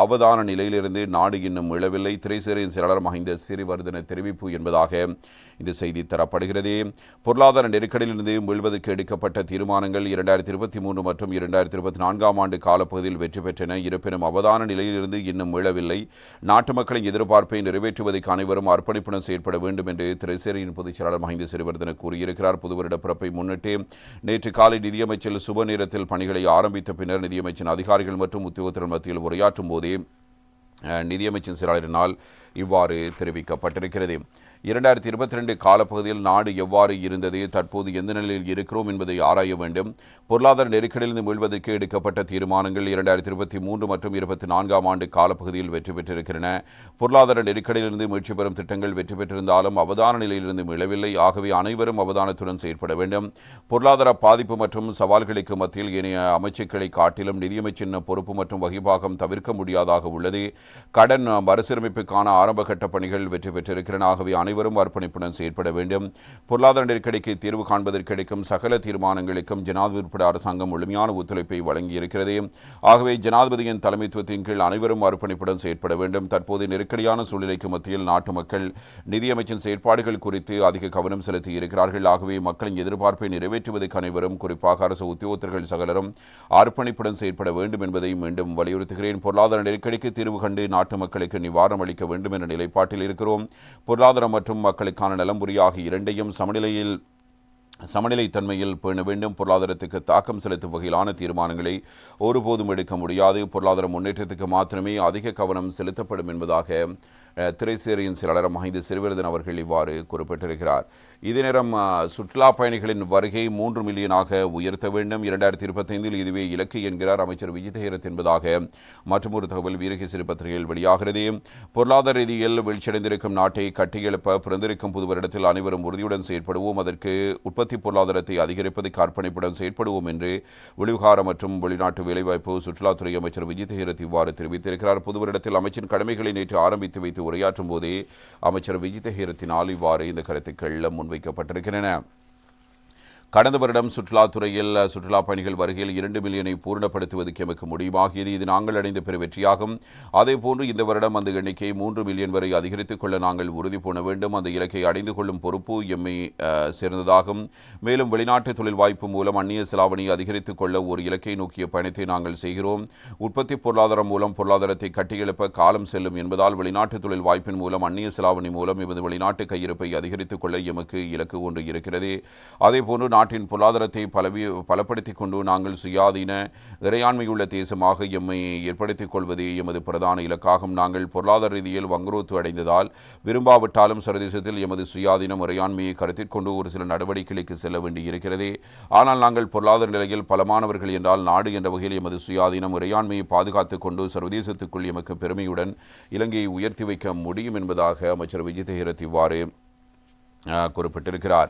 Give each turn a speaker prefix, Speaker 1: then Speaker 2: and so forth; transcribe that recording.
Speaker 1: அவதான நிலையிலிருந்து நாடு இன்னும் இழவில்லை திரைசேரியின் செயலாளர் மகிந்த சிறிவர்தன தெரிவிப்பு என்பதாக இந்த செய்தி தரப்படுகிறது. பொருளாதார நெருக்கடியிலிருந்து மீள்வதற்கு எடுக்கப்பட்ட தீர்மானங்கள் இரண்டாயிரத்தி இருபத்தி மூன்று மற்றும் இரண்டாயிரத்தி இருபத்தி நான்காம் ஆண்டு காலப்பகுதியில் வெற்றி பெற்றன. இருப்பினும் அவதான நிலையிலிருந்து இன்னும் மீளவில்லை. நாட்டு மக்களின் எதிர்பார்ப்பை நிறைவேற்றுவதற்கு அனைவரும் அர்ப்பணிப்புடன் செயற்பட வேண்டும் என்று திரைசேரியின் பொதுச் செயலாளர் மகிந்த சிறிவர்தன கூறியிருக்கிறார். புதுவருட பிறப்பை முன்னிட்டு நேற்று காலை நிதியமைச்சர் சுப நேரத்தில் பணிகளை ஆரம்பித்த பின்னர் நிதியமைச்சின் அதிகாரிகள் மற்றும் உத்தியோகத்தர்கள் மத்தியில் உரையாற்றும் பேசும்போதே நிதியமைச்சர் செயலாளரினால் இவ்வாறு தெரிவிக்கப்பட்டிருக்கிறது. இரண்டாயிரத்தி இருபத்தி ரெண்டு காலப்பகுதியில் நாடு எவ்வாறு இருந்தது தற்போது எந்த நிலையில் இருக்கிறோம் என்பதை ஆராய வேண்டும். பொருளாதார நெருக்கடியிலிருந்து மீள்வதற்கு எடுக்கப்பட்ட தீர்மானங்கள் இரண்டாயிரத்தி இருபத்தி மூன்று மற்றும் இருபத்தி நான்காம் ஆண்டு காலப்பகுதியில் வெற்றி பெற்றிருக்கின்றன. பொருளாதார நெருக்கடியிலிருந்து மீட்சி பெறும் திட்டங்கள் வெற்றி பெற்றிருந்தாலும் அவதான நிலையிலிருந்து மீளவில்லை. ஆகவே அனைவரும் அவதானத்துடன் செயற்பட வேண்டும். பொருளாதார பாதிப்பு மற்றும் சவால்களுக்கு மத்தியில் ஏனைய அமைச்சுக்களை காட்டிலும் நிதியமைச்சின் பொறுப்பு மற்றும் வகிபாகம் தவிர்க்க முடியாதாக உள்ளது. கடன் மறுசீரமைப்புக்கான ஆரம்பகட்ட பணிகள் வெற்றி பெற்றிருக்கிறன ஆகவே அனைவரும் அனைவரும் அர்ப்பணிப்புடன் செயற்பட வேண்டும். பொருளாதார நெருக்கடிக்கு தீர்வு காண்பதற்கிடைக்கும் சகல தீர்மானங்களுக்கும் ஜனாதிபதி உட்பட அரசாங்கம் முழுமையான ஒத்துழைப்பை வழங்கியிருக்கிறது. ஆகவே ஜனாதிபதியின் தலைமைத்துவத்தின் கீழ் அனைவரும் அர்ப்பணிப்புடன் செயற்பட வேண்டும். தற்போது நெருக்கடியான சூழ்நிலைக்கு மத்தியில் நாட்டு மக்கள் நிதியமைச்சின் செயற்பாடுகள் குறித்து அதிக கவனம் செலுத்தி இருக்கிறார்கள் ஆகவே மக்களின் எதிர்பார்ப்பை நிறைவேற்றுவதற்கு அனைவரும் குறிப்பாக அரசு உத்தியோகத்தர்கள் சகலரும் அர்ப்பணிப்புடன் செயற்பட வேண்டும் என்பதை மீண்டும் வலியுறுத்துகிறேன். பொருளாதார நெருக்கடிக்கு தீர்வு கண்டு நாட்டு மக்களுக்கு நிவாரணம் அளிக்க வேண்டும் என்ற நிலைப்பாட்டில் இருக்கிறோம். பொருளாதாரம் மற்றும் மக்களுக்கான நலம்புரி ஆகிய இரண்டையும் சமநிலையில் சமநிலைத்தன்மையில் பேண வேண்டும். பொருளாதாரத்துக்கு தாக்கம் செலுத்தும் வகையிலான தீர்மானங்களை ஒருபோதும் எடுக்க முடியாது. பொருளாதார முன்னேற்றத்துக்கு மாத்திரமே அதிக கவனம் செலுத்தப்படும் என்பதாக திரைசேரியின் செயலாளர் மஹிந்த சிறுவிருதன் அவர்கள் இவ்வாறு குறிப்பிட்டிருக்கிறார். இதே நேரம் சுற்றுலா பயணிகளின் வருகை மூன்று மில்லியனாக உயர்த்த வேண்டும். இரண்டாயிரத்தி இருபத்தைந்தில் இதுவே இலக்கு என்கிறார் அமைச்சர் விஜய் ஹேரத் என்பதாக மற்றொரு தகவல் வீரகேசரி பத்திரிகையில் வெளியாகிறது. பொருளாதார ரீதியில் வீழ்ச்சியடைந்திருக்கும் நாட்டை கட்டியெழுப்ப பிறந்திருக்கும் புது வருடத்தில் அனைவரும் உறுதியுடன் செயற்படுவோம். அதற்கு உற்பத்தி பொருளாதாரத்தை அதிகரிப்பதற்கு அர்ப்பணிப்புடன் செயற்படுவோம் என்று வெளிவிகார மற்றும் வெளிநாட்டு வேலைவாய்ப்பு சுற்றுலாத்துறை அமைச்சர் விஜய் ஹேரத் இவ்வாறு தெரிவித்திருக்கிறார். புது வருடத்தில் அமைச்சின் கடமைகளை நேற்று ஆரம்பித்து வைத்து உரையாற்றும் போதே அமைச்சர் விஜித ஹீரத்தினால் இவ்வாறு இந்த கருத்துக்கள் முன்வைக்கப்பட்டிருக்கின்றன. கடந்த வருடம் சுற்றுலாத்துறையில் சுற்றுலா பயணிகள் வருகையில் இரண்டு மில்லியனை பூர்ணப்படுத்துவதற்கு எமக்கு முடிவாகியது இது நாங்கள் அடைந்த பெரு வெற்றியாகும். அதேபோன்று இந்த வருடம் அந்த எண்ணிக்கையை மூன்று மில்லியன் வரை அதிகரித்துக் கொள்ள நாங்கள் உறுதி பூண வேண்டும். அந்த இலக்கை அடைந்து கொள்ளும் பொறுப்பு எம்மை சேர்ந்ததாகும். மேலும் வெளிநாட்டு தொழில் வாய்ப்பு மூலம் அந்நிய செலாவணியை அதிகரித்துக் கொள்ள ஒரு இலக்கை நோக்கிய பயணத்தை நாங்கள் செய்கிறோம். உற்பத்தி பொருளாதாரம் மூலம் பொருளாதாரத்தை கட்டியெழுப்ப காலம் செல்லும் என்பதால் வெளிநாட்டு தொழில் வாய்ப்பின் மூலம் அந்நிய செலாவணி மூலம் எமது வெளிநாட்டு கையிருப்பை அதிகரித்துக் கொள்ள எமக்கு இலக்கு ஒன்று இருக்கிறது. அதேபோன்று நாட்டின் பொருளாதாரத்தை பலவி பலப்படுத்திக் கொண்டு நாங்கள் சுயாதீன இறையாண்மையுள்ள தேசமாக எம்மை ஏற்படுத்திக் கொள்வதே எமது பிரதான இலக்காகும். நாங்கள் பொருளாதார ரீதியில் வங்குரோத்து அடைந்ததால் விரும்பாவிட்டாலும் சர்வதேசத்தில் எமது சுயாதீனம் இறையாண்மையை கருத்தில் கொண்டு ஒரு சில நடவடிக்கைகளுக்கு செல்ல வேண்டியிருக்கிறது. ஆனால் நாங்கள் பொருளாதார நிலையில் பலமானவர்கள் என்றால் நாடு என்ற வகையில் எமது சுயாதீனம் இறையாண்மையை பாதுகாத்துக் கொண்டு சர்வதேசத்துக்குள் எமக்கு பெருமையுடன் இலங்கையை உயர்த்தி வைக்க முடியும் என்பதாக அமைச்சர் விஜய் ஹேரத் இவ்வாறு குறிப்பிட்டிருக்கிறார்.